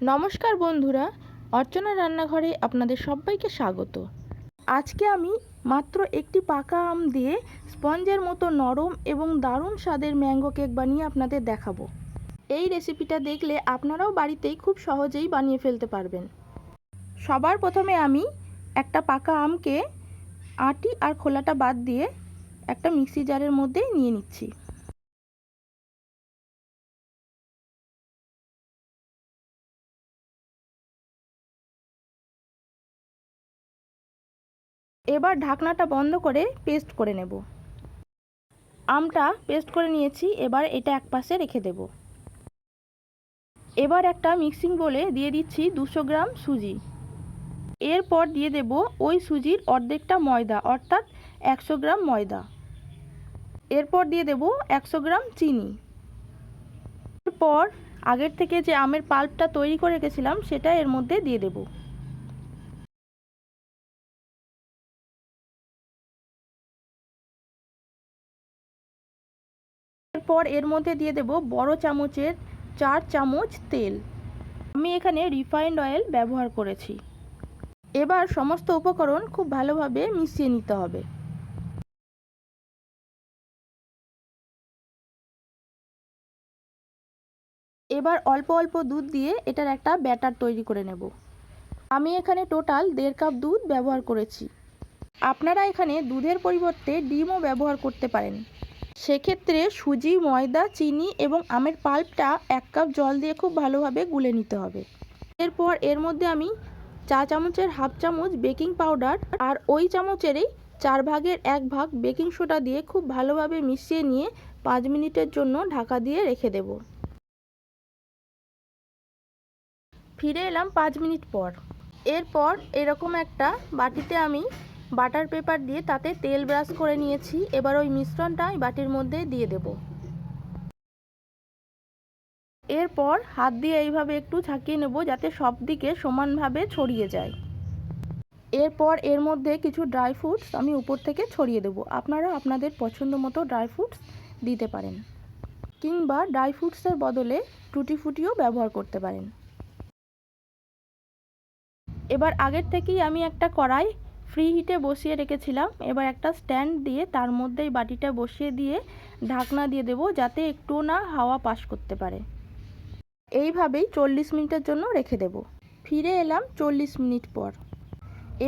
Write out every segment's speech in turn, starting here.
নমস্কার বন্ধুরা, অর্চনা রান্নাঘরে আপনাদের সবাইকে স্বাগত। আজকে আমি মাত্র একটি পাকা আম দিয়ে স্পঞ্জের মতো নরম এবং দারুণ স্বাদের ম্যাঙ্গো কেক বানিয়ে আপনাদের দেখাবো। এই রেসিপিটা দেখলে আপনারাও বাড়িতেই খুব সহজেই বানিয়ে ফেলতে পারবেন। সবার প্রথমে আমি একটা পাকা আমকে আটি আর খোলাটা বাদ দিয়ে একটা মিক্সি জারের মধ্যেই নিয়ে নিচ্ছি। এবার ঢাকনাটা বন্ধ করে পেস্ট করে নেব। আমটা পেস্ট করে নিয়েছি, এবার এটা এক পাশে রেখে দেব। এবার একটা মিক্সিং বলে দিয়ে দিচ্ছি দুশো গ্রাম সুজি। এরপর দিয়ে দেব ওই সুজির অর্ধেকটা ময়দা, অর্থাৎ একশো গ্রাম ময়দা। এরপর দিয়ে দেব একশো গ্রাম চিনি। এরপর আগের থেকে যে আমের পাল্পটা তৈরি করে রেখেছিলাম, সেটা এর মধ্যে দিয়ে দেবো। এরপর এর মধ্যে দিয়ে দেব বড় চামচের চার চামচ তেল। আমি এখানে রিফাইন্ড অয়েল ব্যবহার করেছি। এবার সমস্ত উপকরণ খুব ভালোভাবে মিশিয়ে নিতে হবে। এবার অল্প অল্প দুধ দিয়ে এটার একটা ব্যাটার তৈরি করে নেব। আমি এখানে টোটাল দেড় কাপ দুধ ব্যবহার করেছি। আপনারা এখানে দুধের পরিবর্তে ডিমও ব্যবহার করতে পারেন। সেক্ষেত্রে সুজি, ময়দা, চিনি এবং আমের পাল্পটা এক কাপ জল দিয়ে খুব ভালোভাবে গুলে নিতে হবে। এরপর এর মধ্যে আমি চা চামচের হাফ চামচ বেকিং পাউডার আর ওই চামচেরই চার ভাগের এক ভাগ বেকিং সোডা দিয়ে খুব ভালোভাবে মিশিয়ে নিয়ে পাঁচ মিনিটের জন্য ঢাকা দিয়ে রেখে দেব। ফিরে এলাম পাঁচ মিনিট পর। এরপর এরকম একটা বাটিতে আমি বাটার পেপার দিয়ে তাতে তেল ব্রাশ করে নিয়েছি। এবার ওই মিশ্রণটা বাটির মধ্যে দিয়ে দেব। এরপর হাত দিয়ে এইভাবে একটু ছাকিয়ে নেব যাতে সব দিকে সমানভাবে ছড়িয়ে যায়। এরপর এর মধ্যে কিছু ড্রাই ফ্রুটস আমি উপর থেকে ছড়িয়ে দেব। আপনারা আপনাদের পছন্দ মতো ড্রাই ফ্রুটস দিতে পারেন কিংবা ড্রাই ফ্রুটসের বদলে টুটি ফুটিও ব্যবহার করতে পারেন। এবার আগের থেকেই আমি একটা কড়াই ফ্রি হিটে বসিয়ে রেখেছিলাম। এবার একটা স্ট্যান্ড দিয়ে তার মধ্যেই বাটিটা বসিয়ে দিয়ে ঢাকনা দিয়ে দেবো যাতে একটু না হাওয়া পাস করতে পারে। এইভাবেই চল্লিশ মিনিটের জন্য রেখে দেব। ফিরে এলাম চল্লিশ মিনিট পর।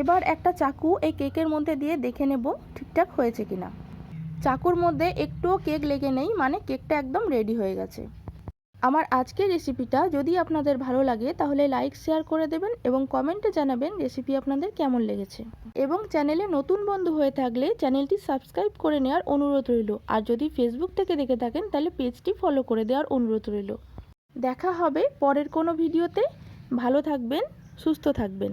এবার একটা চাকু এই কেকের মধ্যে দিয়ে দেখে নেব ঠিকঠাক হয়েছে কিনা। চাকুর মধ্যে একটুও কেক লেগে নেই মানে কেকটা একদম রেডি হয়ে গেছে। আমার আজকের রেসিপিটা যদি আপনাদের ভালো লাগে, তাহলে লাইক শেয়ার করে দেবেন এবং কমেন্টে জানাবেন রেসিপি আপনাদের কেমন লেগেছে। এবং চ্যানেলে নতুন বন্ধু হয়ে থাকলে চ্যানেলটি সাবস্ক্রাইব করে নেওয়ার অনুরোধ রইল। আর যদি ফেসবুক থেকে দেখে থাকেন, তাহলে পেজটি ফলো করে দেওয়ার অনুরোধ রইল। দেখা হবে পরের কোনো ভিডিওতে ভালো থাকবেন, সুস্থ থাকবেন।